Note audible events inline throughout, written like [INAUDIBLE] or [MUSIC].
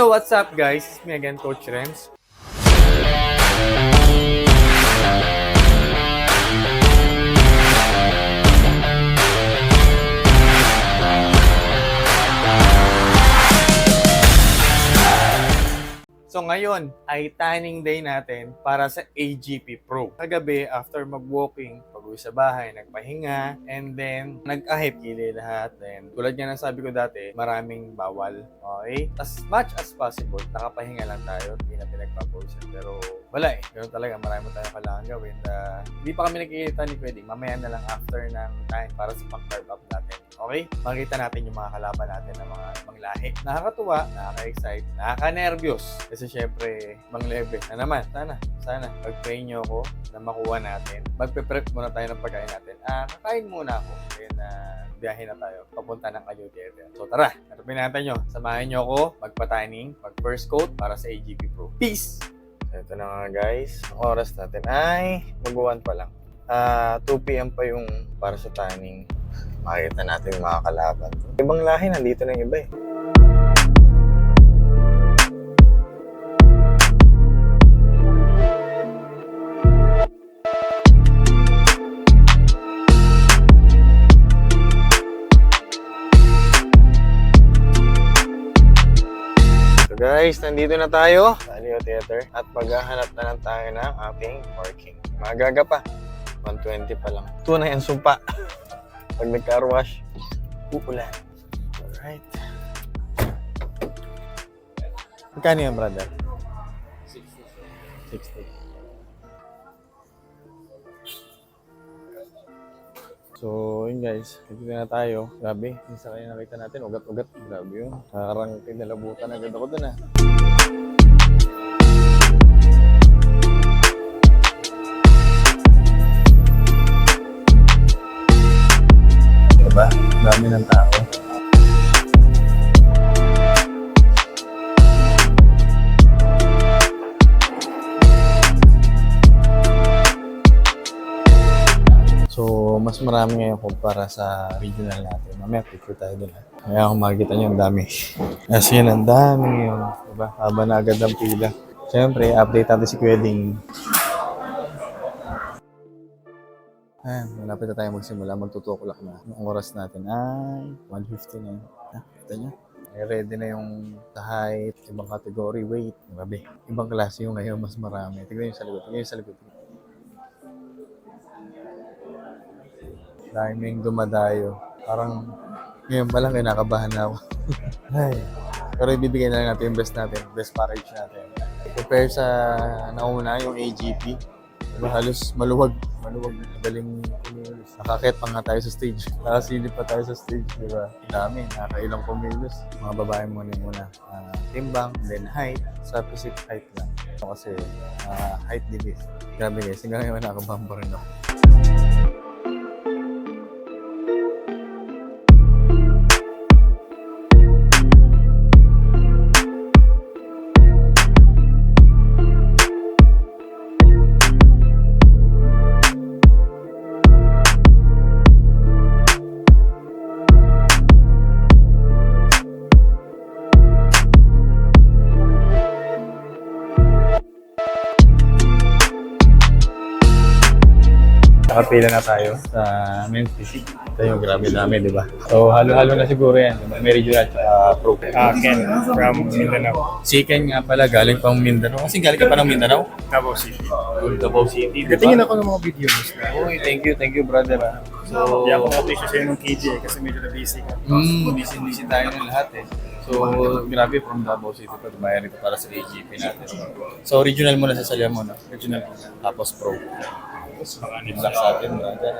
So what's up guys? It's me again, Coach Renz. So ngayon ay tanning day natin para sa AGP Pro. Kagabi, after mag-walking, pag-uwi sa bahay, nagpahinga, and then nag-ahip kili lahat. Then, tulad nga ng sabi ko dati, maraming bawal. Okay? As much as possible, nakapahinga lang tayo, hindi na pinagpapawisan. Pero wala eh. Ganun talaga, marami mo tayong kailangan gawin. Uh, hindi pa kami nakikita ni Pwede. Mamaya na lang after ng time para sa pang-carve up natin. Okay? Makita natin yung mga kalaban natin ng mga ibang lahi. Nakakatuwa, nakaka-excite, nakaka-nervyos. Kasi syempre, ibang level. Na naman, sana, sana, pag-pray nyo ako na makuha natin. Magpe-prep muna tayo ng pagkain natin. Ah, kakain muna ako. Then, ah, biyahe na tayo papunta ng Ayutthaya. So tara, harapin natin nyo. Samahan nyo ako magpa-tanning, mag-first coat para sa AGP Pro. Peace! So, ito na nga guys. Oras natin ay mag-1 pa lang. Ah, 2 p.m. pa yung para sa tanning. Makikita natin yung mga kalaban. Ibang lahi, nandito na yung iba eh. Guys, nandito na tayo sa Alio Theater at maghahanap na lang tayo ng ating parking. Magaga pa. 120 pa lang. Ito na yan sumpa. Pag nag-car wash, uulan. Alright. Magkano yan, brother? 60. 60. So, yun guys. Dito na tayo. Grabe. Minsan kayo nakita natin. Ugat-ugat. Grabe yun. Parang tinalabutan agad ako dun ah. Diba? Dami ng tao. Marami ngayon kumpara sa regional natin. Mamaya picture tayo ha. Kaya kung makikita nyo, ang dami. [LAUGHS] Kasi yun, ang dami ngayon. Diba? Haba na agad ang pila. Siyempre, update natin si Kweding. Ayan, malapit na tayo magsimula. Magtutuklak na. Ang oras natin ay 1.50 na yun. Ah, kita nyo? Ready na yung sa height, ibang category, weight. Grabe. Ibang klase yung ngayon, mas marami. Tignan yung sa likod. Tignan yung sa likod. Daming dumadayo. Parang ngayon pa lang kinakabahan na ako. [LAUGHS] Ay. Pero ibibigay na lang natin yung best natin, best package natin. Compare sa nauna, yung AGP. Diba, halos maluwag. Maluwag. Kumilos. Nakakit pa nga tayo sa stage. [LAUGHS] Nakasilip pa tayo sa stage, di ba? Dami, nakailang kumilos. Mga babae muna muna. Ah, timbang, then height. Sa physique height lang. Kasi ah, height divis. Grabe guys, hanggang ngayon nakabamba rin ako. Nakapila na tayo sa men's physique. Ito yung grabe dami, di ba? So, halo-halo na siguro yan. May regional at pro. Ah, Ken from Mindanao, Si Ken nga pala, galing pang Mindanao. Kasi galing ka pa ng Mindanao? Davao City. Davao City, di ba? Katingin ako ng mga videos. Uy, thank you, thank you, brother. ah. So, Hindi ako na-update sa'yo ng KJ kasi medyo na-busy ka. mm, busy-busy tayo ng lahat eh. So, grabe from Davao City pa, dumayari pa para sa AGP natin. So, regional muna sa Salya mo, no? Original. Tapos pro. Tapos mga luck sa atin, brother.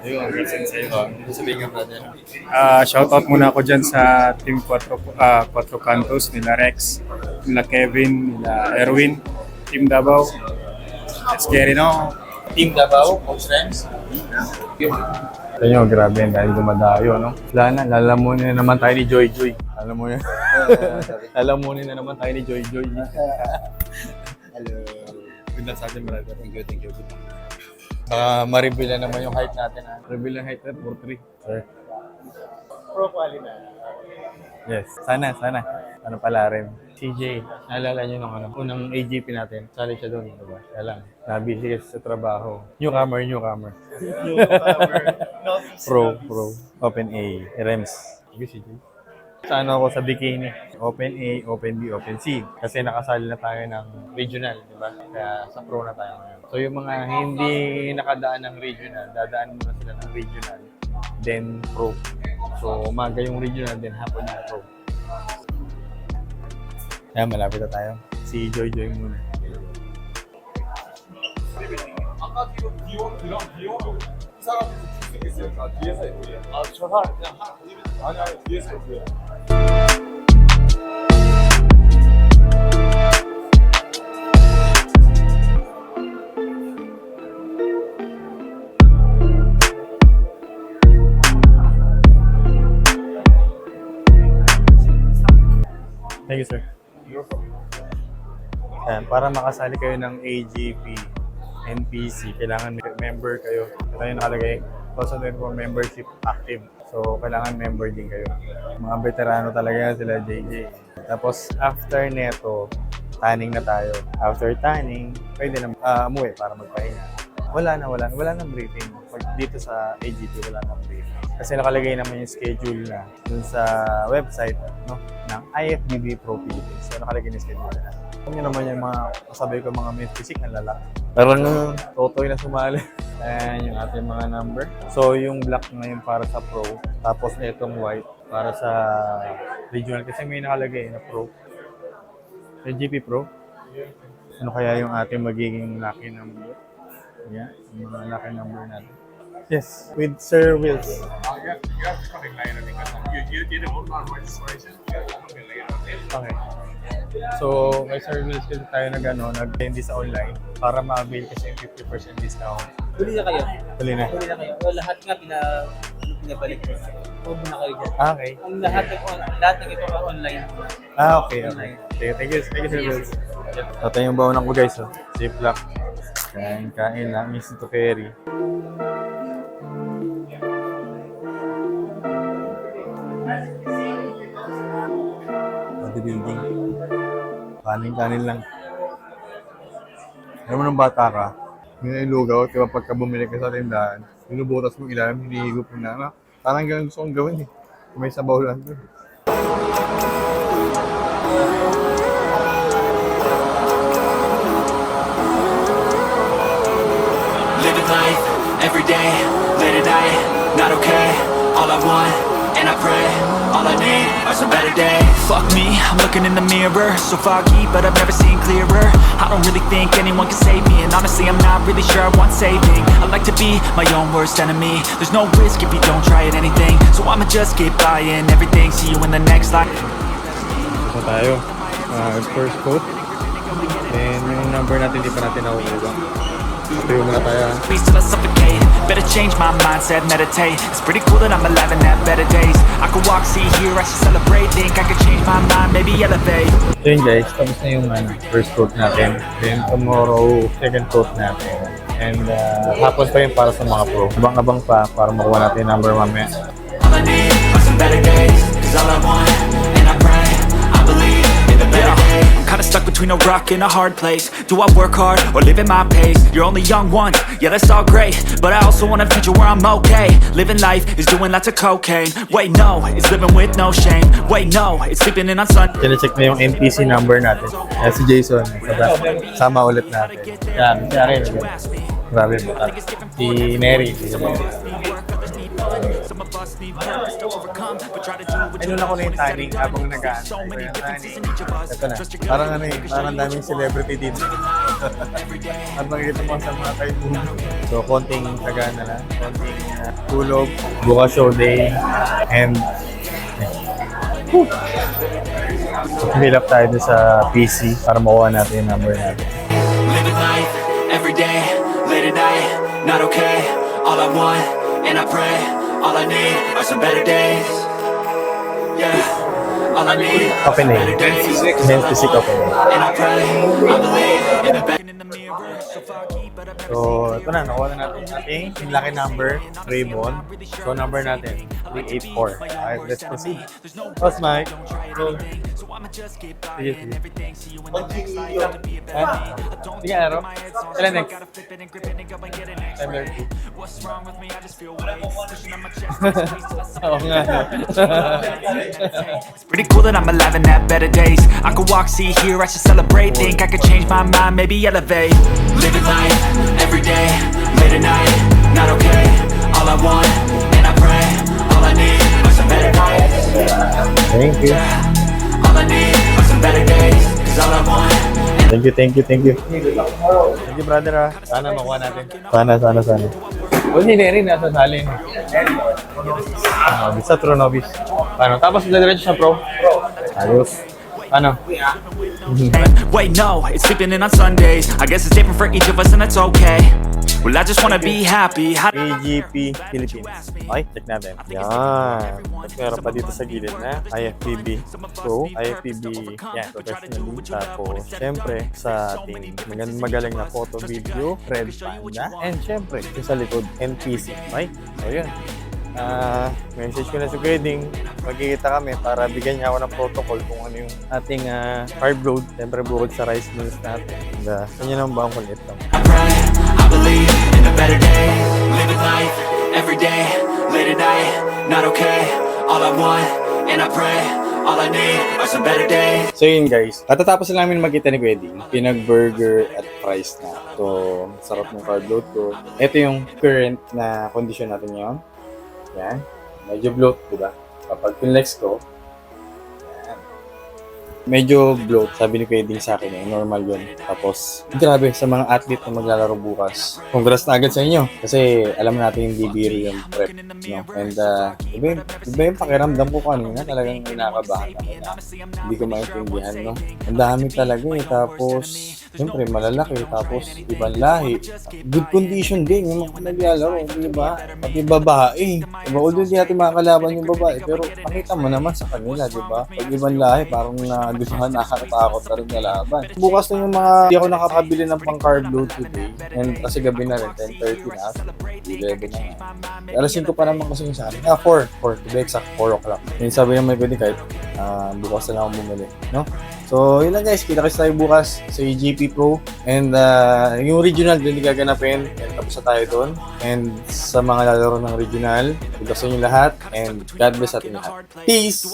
Ayun, Present sa'yo. Sabihin nga, brother? Ah, shoutout muna ako dyan sa Team 4, ah 4 Cantos, nila Rex, nila Kevin, nila Erwin, Team Davao. Let's get it on. Team Davao, Coach. Sa inyo, grabe yan dahil dumadayo, no? Wala na, lalamunin na naman tayo ni Joy Joy. Alam mo yan? lalamunin na naman tayo ni Joy Joy. Hello. Good luck sa atin, brother. Thank you, thank you. Good luck. Baka ma-reveal na naman yung height natin, ha? Reveal yung height natin, 4'3". Sir. Pro quality na. Yes. Sana, sana. Ano pala rin. CJ, naalala niyo nung ano, unang AGP natin. Sali siya doon, di ba? Kaya lang, nabisi kasi sa trabaho. Newcomer, newcomer. [LAUGHS] pro, pro. Open A, REMS. Sige, CJ. Sa ano ako sa bikini. Open A, Open B, Open C. Kasi nakasali na tayo ng regional, di ba? Kaya sa pro na tayo ngayon. So yung mga hindi nakadaan ng regional, dadaan muna sila ng regional, then pro. So umaga yung regional, then hapon yung pro. Kaya malapit na tayo. Si Joy Joy muna. 아까 지금 비오 그런 비오는 이 사람이 출석했으니까 뒤에서 해줘요. 아저 사람 그냥 하나 보내면 아니 아니 뒤에서 해줘요. Thank you, sir. Ayan, para makasali kayo ng AGP, NPC, kailangan member kayo. Ito yung nakalagay, also for membership active. So, kailangan member din kayo. Mga veterano talaga sila, JJ. Tapos, after neto, tanning na tayo. After tanning, pwede na ah, umuwi para magpahinga. Wala na, wala, wala nang briefing. Pag dito sa AGP, wala nang briefing. Kasi nakalagay naman yung schedule na dun sa website no, ng IFBB Pro Philippines. So, nakalagay yung schedule na. Alam niyo naman yung mga, sabi ko mga may physique na lalaki. Parang uh, totoy na sumali. [LAUGHS] Ayan yung ating mga number. So, yung black ngayon para sa Pro. Tapos itong white para sa regional. Kasi may nakalagay na Pro. LGP Pro. Ano kaya yung ating magiging lucky number? Yan, yung mga lucky number natin. Yes, with Sir Wills. 아 you have, you have to later because you you did an online registration. You have to come in later. Okay. So, may Sir Wills kasi tayo nag, ano, nag-hindi sa online para ma-avail kasi yung 50% discount. Huli na kayo. Huli na. Huli na kayo. O, lahat nga pina, ano, pinabalik ko. Huwag na kayo dyan. Ah, okay. Ang lahat ng, lahat ng ito pa online. Ah, okay, okay. Okay, thank you, thank you, Sir Wills. Ito yung baon ko guys, oh. Ziploc. Kain, kain lang. Easy to carry. Bodybuilding. Kanin-kanin lang. Alam mo nung bata ka, may nailugaw, diba pagka bumili ka sa tindahan, binubutas mo ilalim, hinihigop mo na. Ah, Parang ganun gusto kong gawin eh. May sabaw lang doon. Living life every day, late at night, not okay. All I want, and I pray, all I need are some better days. Fuck me, I'm looking in the mirror, so foggy, but I've never seen clearer. I don't really think anyone can save me, and honestly, I'm not really sure I want saving. I like to be my own worst enemy. There's no risk if you don't try at anything, so I'ma just keep buying everything. See you in the next life. Ito tayo. Ah, first quote. And yung number natin, di pa natin nakukuha. Tayo muna tayo. Please till I suffocate Better change my mindset, meditate It's pretty cool that I'm alive and have better days I could walk, see, hear, I should celebrate Think I could change my mind, maybe elevate So yun guys, tapos na yung ano, first quote natin. Then tomorrow, second quote natin. And uh, hapon pa yun para sa mga pro. Abang-abang pa para makuha natin yung number mamaya. All I need are some better days Cause all I want, between a rock and a hard place Do I work hard or live at my pace? You're only young once, yeah that's all great But I also want a future where I'm okay Living life is doing lots of cocaine Wait no, it's living with no shame Wait no, it's sleeping in on Sunday Kina-check na yung NPC number natin. Yan si Jason. Sama, ulit natin. Yan, siya rin. Grabe mo. Si Neri. Si Ano na ko na yung tanning habang nag-aantay ko yung tanning. Ito na. Parang ano eh, parang daming celebrity dito. At makikita [LAUGHS] mo sa mga kaibigan. So, konting taga na lang. Konting uh, tulog. Bukas show day. And Fill up tayo dun sa PC para makuha natin yung number natin. Living life every day, late at night, not okay. All I want, and I pray, all I need are some better days. Yeah, all I need are Open some better days. Men's physique open A. And I pray, I believe in the better in the mirror. So So, ito na, nakuha na natin yung ating lucky number, Raymond. So, number natin, 384. Alright, let's proceed. Oh, Boss Mike. Go. Sige, sige. Ha? Sige, Aro. Kailan next? September 2. [LAUGHS] Oo nga. no? Pretty cool that I'm alive and have better days. I could walk, see, hear, I should celebrate. Think I could change my mind, maybe elevate. Living life every day, late at night, not okay. All I want, and I pray, all I need are some better days. Thank you. All I need are some better days. Cause all I want. Thank you, thank you, thank you. Thank you, brother. ah. Sana makuha natin. Sana, sana, sana. O, hindi rin nasa salin. Nobis sa true nobis. Paano? Tapos diretso sa pro? Ayos. Paano? Wait, no, it's sleeping in on Sundays. I guess it's different for each of us, and that's okay. Well, I just wanna be happy. How AGP Philippines. Okay, check natin. Yan. Tapos meron pa dito sa gilid na IFPB Pro, IFPB, yan, professionally. Tapos, syempre, sa ating mag- magaling na photo video, Red Panda. And syempre, yung sa likod, NPC. Okay? So, yun. Ah, message ko na si Wedding. Magkikita kami para bigyan niya ako ng protocol kung ano yung ating ah, carb load. Siyempre, bukod sa rice meals natin. And, uh, kanya naman ba ang kulit lang. I pray, I believe in a better day. Living life every day, late at night, not okay. All I want, and I pray, all I need are some better days. So yun guys, katatapos lang namin magkita ni Wedding, pinag-burger at fries na. So, sarap ng carb load ko. Ito yung current na condition natin ngayon. Yan. Medyo bloat, di ba? Kapag pinlex ko, yan. Medyo bloat, sabi ni Wedding sa akin, eh, normal yun. Tapos, grabe, sa mga athlete na maglalaro bukas. Congrats na agad sa inyo. Kasi alam natin hindi biro yung prep. No? And, uh, iba, yung, iba yung pakiramdam ko kanina. Talagang kinakabahan ako na hindi ko maintindihan, no? Ang dami talaga eh. Tapos, siyempre, malalaki. Tapos, ibang lahi. Good condition din yung mga naglalaro, di ba? Pati babae. Diba? Although hindi natin makakalaban yung babae, pero pakita mo naman sa kanila, di ba? Pag ibang lahi, parang na gusto ka nakakatakot na rin laban. Bukas na yung mga, hindi ako nakakabili ng pang carb load today. And kasi gabi na rin, 10.30 na. 11 na nga. Alas 5 pa naman kasi yung sa akin. Ah, 4. 4. To be exact, 4 o'clock. Yung sabi naman pwede kahit ah, bukas na lang ako bumili. No? So, yun lang guys. Kita-kits tayo bukas sa EGP Pro. And ah, yung regional din gaganapin. And tapos na tayo doon. And sa mga lalaro ng regional, sa inyo lahat. And God bless ating lahat. Peace!